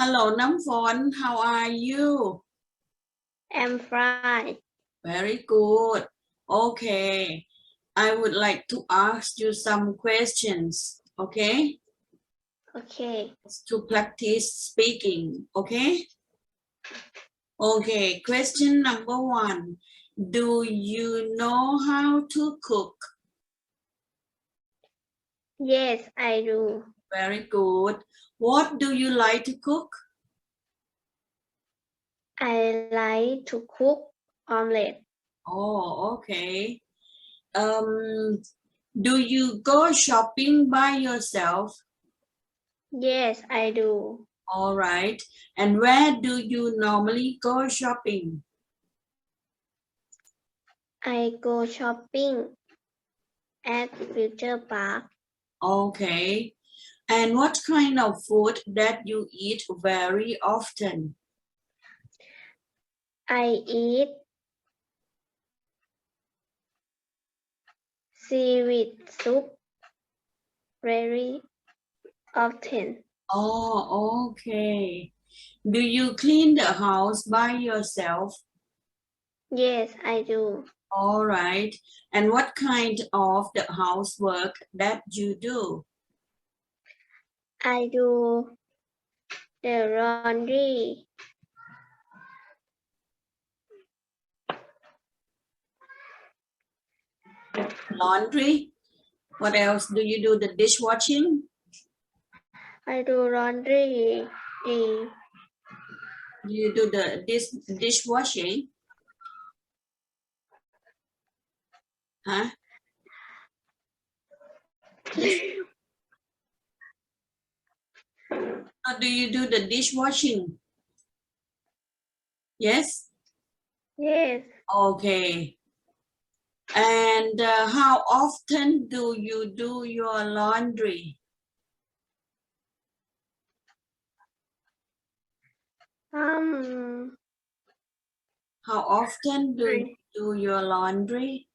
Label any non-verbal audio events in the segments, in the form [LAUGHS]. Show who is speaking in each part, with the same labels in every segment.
Speaker 1: Hello, Namfon. How are you?
Speaker 2: I'm fine.
Speaker 1: Very good. Okay. I would like to ask you some questions. Okay.
Speaker 2: Okay.
Speaker 1: To practice speaking. Okay. Okay. Question number one. Do you know how to cook?
Speaker 2: Yes, I do.
Speaker 1: Very good. What do you like to cook?
Speaker 2: I like to cook omelette.
Speaker 1: Oh, okay. Um, do you go shopping by yourself?
Speaker 2: Yes, I do.
Speaker 1: All right. And where do you normally go shopping?
Speaker 2: I go shopping at Future Park.
Speaker 1: Okay. And what kind of food that you eat very often?
Speaker 2: I eat seaweed soup very often.
Speaker 1: Oh, okay. Do you clean the house by yourself?
Speaker 2: Yes, I do.
Speaker 1: All right. And what kind of the housework that you do?
Speaker 2: I do the laundry.
Speaker 1: Laundry? What else? Do you do the dishwashing?
Speaker 2: I do laundry.
Speaker 1: You do the dish dishwashing? Huh? [LAUGHS] Or do you do the dishwashing? Yes?
Speaker 2: yes,
Speaker 1: Okay. And uh, how often do you do your laundry?
Speaker 2: um,
Speaker 1: How often do you do your laundry?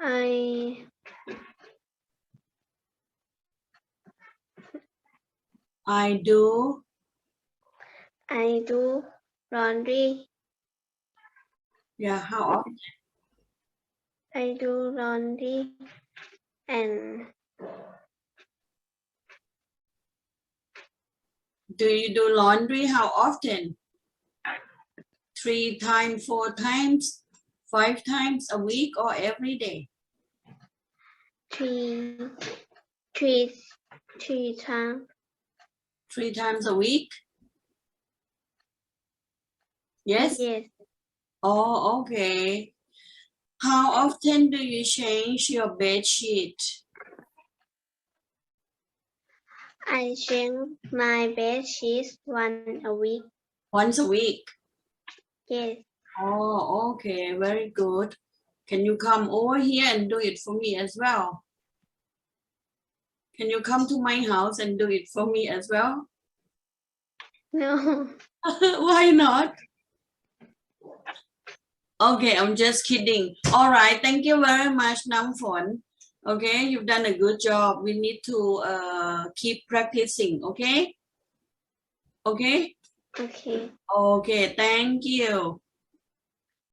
Speaker 2: I
Speaker 1: I do.
Speaker 2: I do laundry.
Speaker 1: Yeah, how often?
Speaker 2: I do laundry and
Speaker 1: Do you do laundry? How often? Three times, four times, five times a week or every day?
Speaker 2: three, three, three times.
Speaker 1: Three times a week? Yes?
Speaker 2: Yes,
Speaker 1: Oh, okay. How often do you change your bed sheet?
Speaker 2: I change my bed sheets once a week.
Speaker 1: Once a week?
Speaker 2: Yes,
Speaker 1: Oh, okay, very good. Can you come over here and do it for me as well? Can you come to my house and do it for me as well? [LAUGHS]
Speaker 2: no,
Speaker 1: Why not? Okay, I'm just kidding. All right, thank you very much, Namphon. Okay, you've done a good job. We need to uh, keep practicing, okay? Okay?
Speaker 2: okay.
Speaker 1: Okay, thank you.